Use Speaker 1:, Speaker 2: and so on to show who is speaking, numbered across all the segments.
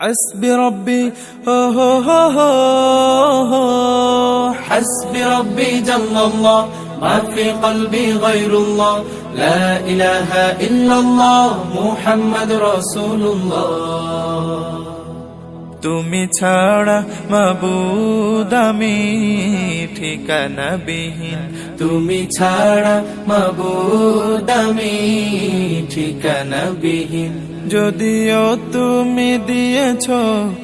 Speaker 1: حسبي ربي هو هو هو هو
Speaker 2: حسبي ربي جل الله ما في قلبي غير الله لا إله إلا الله محمد رسول الله
Speaker 1: তুমি ছাড়া মাবুদ আমি ঠিকানা বিহীন
Speaker 2: তুমি ছাড়া মাবুদ আমি ঠিকানা বিহীন
Speaker 1: যদিও তুমি দিয়েছ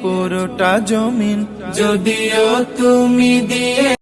Speaker 1: পুরোটা জমিন
Speaker 2: যদিও তুমি দিয়ে